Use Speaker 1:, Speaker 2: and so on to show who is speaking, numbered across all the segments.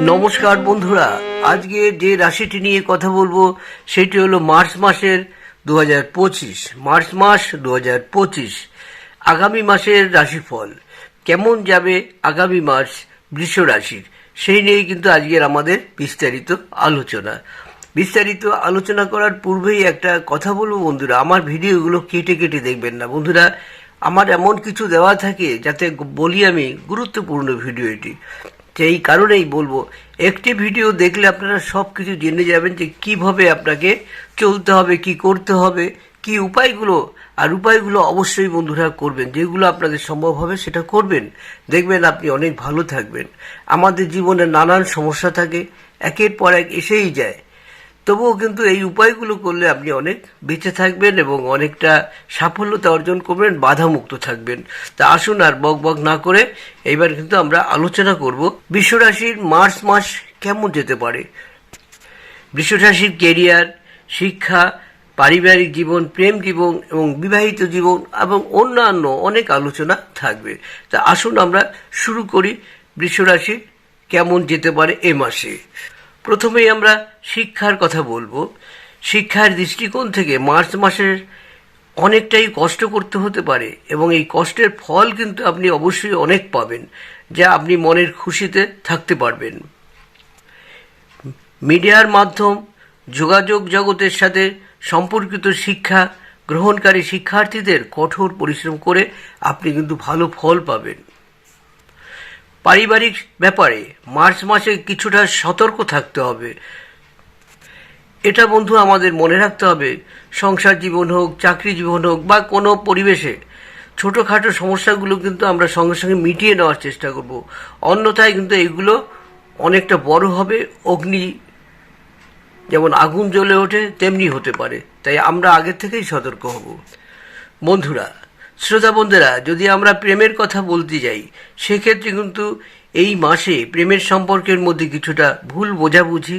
Speaker 1: নমস্কার বন্ধুরা। আজকে যে রাশিটি নিয়ে কথা বলব, সেটি হলো মার্চ মাসের দু মার্চ মাস দু আগামী মাসের রাশিফল। কেমন যাবে আগামী মাস বৃষ রাশির? সেই নিয়েই কিন্তু আজকের আমাদের বিস্তারিত আলোচনা। বিস্তারিত আলোচনা করার পূর্বেই একটা কথা বলব বন্ধুরা। আমার ভিডিওগুলো কেটে কেটে দেখবেন না। বন্ধুরা, আমার এমন কিছু দেওয়া থাকে যাতে বলি আমি গুরুত্বপূর্ণ ভিডিও এটি সেই কারণেই বলব, একটি ভিডিও দেখলে আপনারা সব কিছু জেনে যাবেন যে কীভাবে আপনাকে চলতে হবে, কি করতে হবে, কি উপায়গুলো, আর উপায়গুলো অবশ্যই বন্ধুরা করবেন, যেগুলো আপনাদের সম্ভব হবে সেটা করবেন। দেখবেন আপনি অনেক ভালো থাকবেন। আমাদের জীবনে নানান সমস্যা থাকে, একের পর এক এসেই যায়। তবুও কিন্তু এই উপায়গুলো করলে আপনি অনেক বেঁচে থাকবেন এবং অনেকটা সাফল্যতা অর্জন করবেন, বাধামুক্ত থাকবেন। তা আসুন আর বক বক না করে এইবার কিন্তু আমরা আলোচনা করব বিশ্বরাশির মার্চ মাস কেমন যেতে পারে। বৃষরাশির কেরিয়ার, শিক্ষা, পারিবারিক জীবন, প্রেম জীবন এবং বিবাহিত জীবন এবং অন্যান্য অনেক আলোচনা থাকবে। তা আসুন আমরা শুরু করি বৃষরাশি কেমন যেতে পারে এ মাসে। প্রথমেই আমরা শিক্ষার কথা বলব। শিক্ষার দৃষ্টিকোণ থেকে মার্চ মাসের অনেকটাই কষ্ট করতে হতে পারে এবং এই কষ্টের ফল কিন্তু আপনি অবশ্যই অনেক পাবেন, যা আপনি মনের খুশিতে থাকতে পারবেন। মিডিয়ার মাধ্যম, যোগাযোগ জগতের সাথে সম্পর্কিত শিক্ষা, গ্রহণকারী শিক্ষার্থীদের কঠোর পরিশ্রম করে আপনি কিন্তু ভালো ফল পাবেন। পারিবারিক ব্যাপারে মার্চ মাসে কিছুটা সতর্ক থাকতে হবে। এটা বন্ধু আমাদের মনে রাখতে হবে। সংসার জীবন হোক, চাকরি জীবন হোক, বা কোনো পরিবেশে ছোটোখাটো সমস্যাগুলো কিন্তু আমরা সঙ্গে সঙ্গে মিটিয়ে নেওয়ার চেষ্টা করব। অন্যথায় কিন্তু এগুলো অনেকটা বড় হবে, অগ্নি যেমন আগুন জ্বলে ওঠে, তেমনি হতে পারে। তাই আমরা আগের থেকেই সতর্ক হব। বন্ধুরা শ্রোতা বন্ধুরা যদি আমরা প্রেমের কথা বলতে যাই, সেক্ষেত্রে কিন্তু এই মাসে প্রেমের সম্পর্কের মধ্যে কিছুটা ভুল বোঝাবুঝি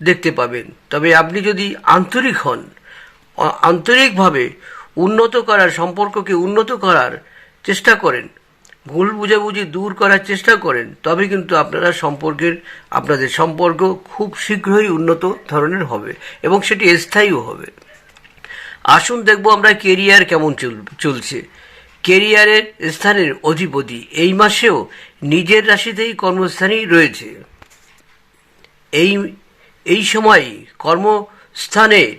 Speaker 1: দেখতে পাবেন। তবে আপনি যদি আন্তরিক হন আন্তরিকভাবে উন্নত করার, সম্পর্ককে উন্নত করার চেষ্টা করেন, ভুল বুঝাবুঝি দূর করার চেষ্টা করেন, তবে কিন্তু আপনারা সম্পর্কের, আপনাদের সম্পর্ক খুব শীঘ্রই উন্নত ধরনের হবে এবং সেটি স্থায়ীও হবে। আসুন দেখব আমরা কেরিয়ার কেমন চল- চলছে। কেরিয়ারের স্থানের অধিপতি এই মাসেও নিজের রাশিতেই কর্মস্থানেই রয়েছে। এই এই সময় কর্মস্থানের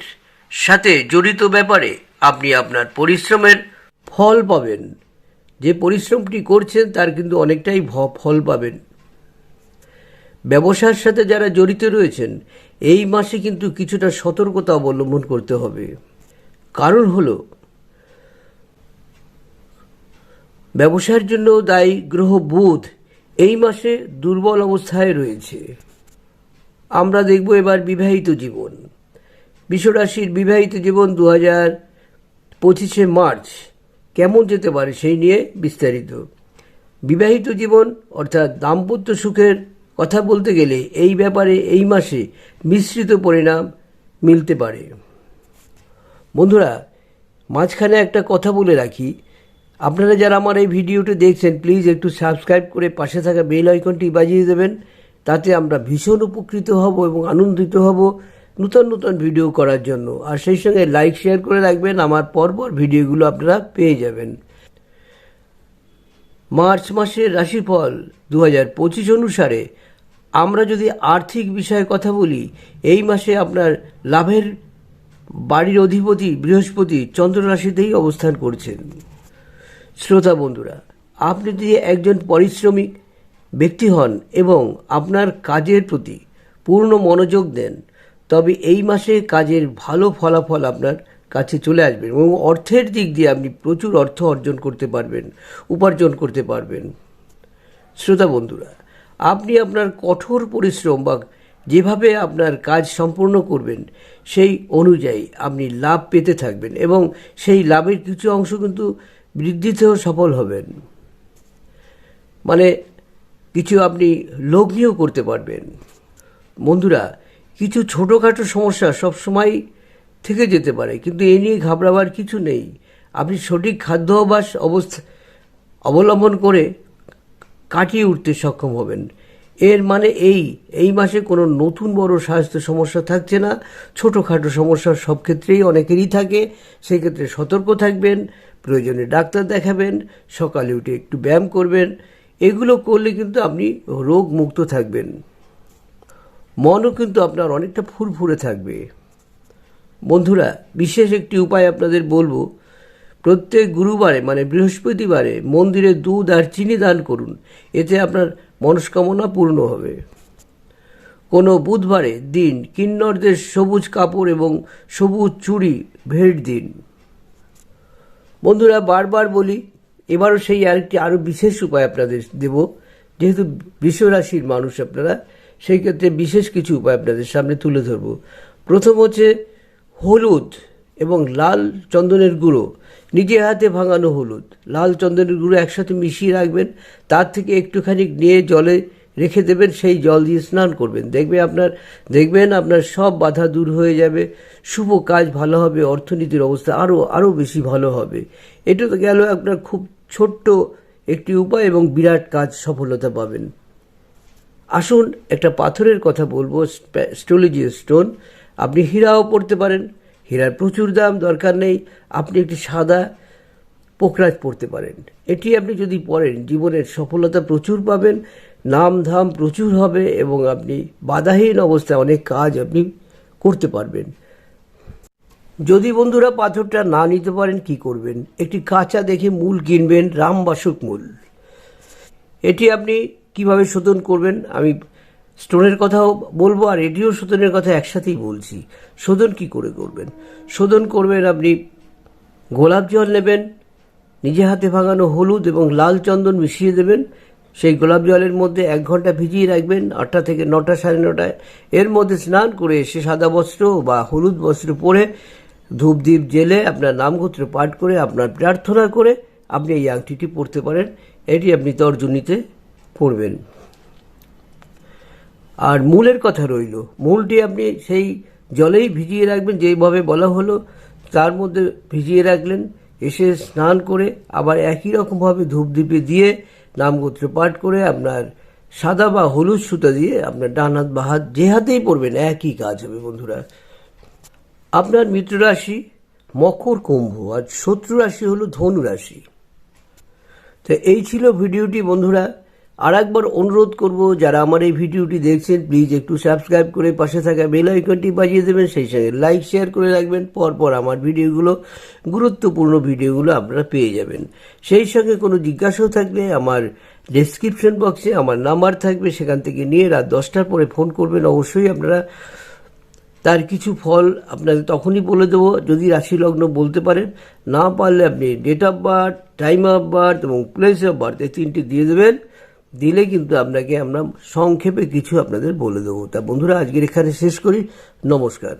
Speaker 1: সাথে জড়িত ব্যাপারে আপনি আপনার পরিশ্রমের ফল পাবেন। যে পরিশ্রমটি করছেন তার কিন্তু অনেকটাই ফল পাবেন। ব্যবসার সাথে যারা জড়িত রয়েছেন, এই মাসে কিন্তু কিছুটা সতর্কতা অবলম্বন করতে হবে। কারণ হলো, ব্যবসার জন্য দায়ী গ্রহ বুধ এই মাসে দুর্বল অবস্থায় রয়েছে। আমরা দেখব এবার বিবাহিত জীবন। বিশ্বরাশির বিবাহিত জীবন দু হাজার পঁচিশে মার্চ কেমন যেতে পারে সেই নিয়ে বিস্তারিত। বিবাহিত জীবন অর্থাৎ দাম্পত্য সুখের কথা বলতে গেলে এই ব্যাপারে এই মাসে মিশ্রিত পরিণাম মিলতে পারে। বন্ধুরা, মাঝখানে একটা কথা বলে রাখি। আপনারা যারা আমার এই ভিডিওটি দেখছেন প্লিজ একটু সাবস্ক্রাইব করে পাশে থাকা বেল আইকনটি বাজিয়ে দেবেন। তাতে আমরা ভীষণ উপকৃত হব এবং আনন্দিত হব নূতন নূতন ভিডিও করার জন্য। আর সেই সঙ্গে লাইক শেয়ার করে রাখবেন, আমার পরপর ভিডিওগুলো আপনারা পেয়ে যাবেন। মার্চ মাসের রাশিফল দু হাজার পঁচিশ অনুসারে। আমরা যদি আর্থিক বিষয়ে কথা বলি, এই মাসে আপনার লাভের বাড়ির অধিপতি বৃহস্পতি চন্দ্র রাশিতেই অবস্থান করছেন। শ্রোতা বন্ধুরা, আপনি যদি একজন পরিশ্রমিক ব্যক্তি হন এবং আপনার কাজের প্রতি পূর্ণ মনোযোগ দেন, তবে এই মাসে কাজের ভালো ফলাফল আপনার কাছে চলে আসবে এবং অর্থের দিক দিয়ে আপনি প্রচুর অর্থ অর্জন করতে পারবেন, উপার্জন করতে পারবেন। শ্রোতা বন্ধুরা, আপনি আপনার কঠোর পরিশ্রম বা যেভাবে আপনার কাজ সম্পূর্ণ করবেন, সেই অনুযায়ী আপনি লাভ পেতে থাকবেন এবং সেই লাভের কিছু অংশ কিন্তু বৃদ্ধিতেও সফল হবেন। মানে কিছু আপনি লগ্নিও করতে পারবেন। বন্ধুরা, কিছু ছোটোখাটো সমস্যা সবসময় থেকে যেতে পারে, কিন্তু এ নিয়ে ঘাবড়াবার কিছু নেই। আপনি সঠিক খাদ্য অভ্যাস অবস্থা অবলম্বন করে কাটিয়ে উঠতে সক্ষম হবেন। এর মানে এই এই মাসে কোনো নতুন বড় স্বাস্থ্য সমস্যা থাকছে না। ছোটোখাটো সমস্যা সব ক্ষেত্রেই অনেকেরই থাকে। সেক্ষেত্রে সতর্ক থাকবেন, প্রয়োজনে ডাক্তার দেখাবেন, সকালে উঠে একটু ব্যায়াম করবেন। এগুলো করলে কিন্তু আপনি রোগ মুক্ত থাকবেন। মনও কিন্তু আপনার অনেকটা ফুরফুরে থাকবে। বন্ধুরা, বিশেষ একটি উপায় আপনাদের বলব প্রত্যেক গুরুবারে মানে বৃহস্পতিবারে মন্দিরে দুধ আর চিনি দান করুন। এতে আপনার মনস্কামনা পূর্ণ হবে। কোনো বুধবারে দিন, কিন্নরদের সবুজ কাপড় এবং সবুজ চুড়ি ভেট দিন। বন্ধুরা, বারবার বলি, এবারও সেই আরেকটি আরও বিশেষ উপায় আপনাদের দেব। যেহেতু বিশ্বরাশির মানুষ আপনারা, সেই ক্ষেত্রে বিশেষ কিছু উপায় আপনাদের সামনে তুলে ধরব। প্রথম হচ্ছে হলুদ। এবং লাল চন্দনের গুঁড়ো। নিজে হাতে ভাঙানো হলুদ। লাল চন্দনের গুঁড়ো একসাথে মিশিয়ে রাখবেন। তার থেকে একটুখানি নিয়ে জলে রেখে দেবেন। সেই জল দিয়ে স্নান করবেন। দেখবে আপনার, দেখবেন আপনার সব বাধা দূর হয়ে যাবে। শুভ কাজ ভালো হবে। অর্থনীতির অবস্থা আরও আরও বেশি ভালো হবে। এটা তো গেল আপনার খুব ছোট্ট একটি উপায় এবং বিরাট কাজ সফলতা পাবেন। আসুন একটা পাথরের কথা বলব। স্টোলজি স্টোন। আপনি হীরাও পড়তে পারেন। হীরার প্রচুর দাম, দরকার নেই। আপনি একটি সাদা পোকরাজ পড়তে পারেন। এটি আপনি যদি পড়েন জীবনের সফলতা প্রচুর পাবেন, নাম ধাম প্রচুর হবে এবং আপনি বাধাহীন অবস্থায় অনেক কাজ আপনি করতে পারবেন। যদি বন্ধুরা পাথরটা না নিতে পারেন, কি করবেন? একটি কাঁচা দেখে মূল কিনবেন রামবাসক মূল। এটি আপনি কীভাবে শোধন করবেন, আমি স্টোনের কথাও বলব আর রেডিও শোধনের কথা একসাথেই বলছি। শোধন কি করে করবেন? শোধন করবেন আপনি গোলাপ জল নেবেন, নিজে হাতে ভাঙানো হলুদ এবং লাল চন্দন মিশিয়ে দেবেন, সেই গোলাপ জলের মধ্যে এক ঘণ্টা ভিজিয়ে রাখবেন, আটটা থেকে নটা, সাড়ে নটায়। এর মধ্যে স্নান করে এসে সাদা বস্ত্র বা হলুদ বস্ত্র পরে ধূপ দ্বীপ জেলে আপনার নামগোত্র পাঠ করে, আপনার প্রার্থনা করে আপনি এই আংটিটি পরতে পারেন। এটি আপনি তর্জনীতে পড়বেন আর মূলের কথা রইল। মূলটি আপনি সেই জলেই ভিজিয়ে রাখবেন যেইভাবে বলা হলো, তার মধ্যে ভিজিয়ে রাখলেন, এসে স্নান করে আবার একই রকমভাবে ধূপ দ্বীপে দিয়ে নামগোত্র পাঠ করে আপনার সাদা বা হলুদ সুতা দিয়ে আপনার ডান হাত বা হাত যে হাতেই পড়বেন একই কাজ হবে বন্ধুরা। আপনার মিত্র রাশি মকর কুম্ভ আর শত্রু রাশি হলো ধনু রাশি তো এই ছিল ভিডিওটি বন্ধুরা। আর একবার অনুরোধ করব, যারা আমার এই ভিডিওটি দেখছেন প্লিজ একটু সাবস্ক্রাইব করে পাশে থাকা বেল আইকনটি বাজিয়ে দেবেন। সেই সঙ্গে লাইক শেয়ার করে রাখবেন। পরপর আমার ভিডিওগুলো, গুরুত্বপূর্ণ ভিডিওগুলো আপনারা পেয়ে যাবেন। সেই সঙ্গে কোনো জিজ্ঞাসাও থাকলে আমার ডেসক্রিপশন বক্সে আমার নাম্বার থাকবে। সেখান থেকে নিয়ে রাত দশটার পরে ফোন করবেন। অবশ্যই আপনারা তার কিছু ফল আপনাদের তখনই বলে দেবো, যদি রাশি লগ্ন বলতে পারেন। না পারলে আপনি date of birth time of birth এবং প্লেস অফ বার্থ এই তিনটি দিয়ে দেবেন। দিলে কিন্তু আপনাকে আমরা সংক্ষেপে কিছু আপনাদের বলে দেবো। তা বন্ধুরা, আজকের এখানে শেষ করি। নমস্কার।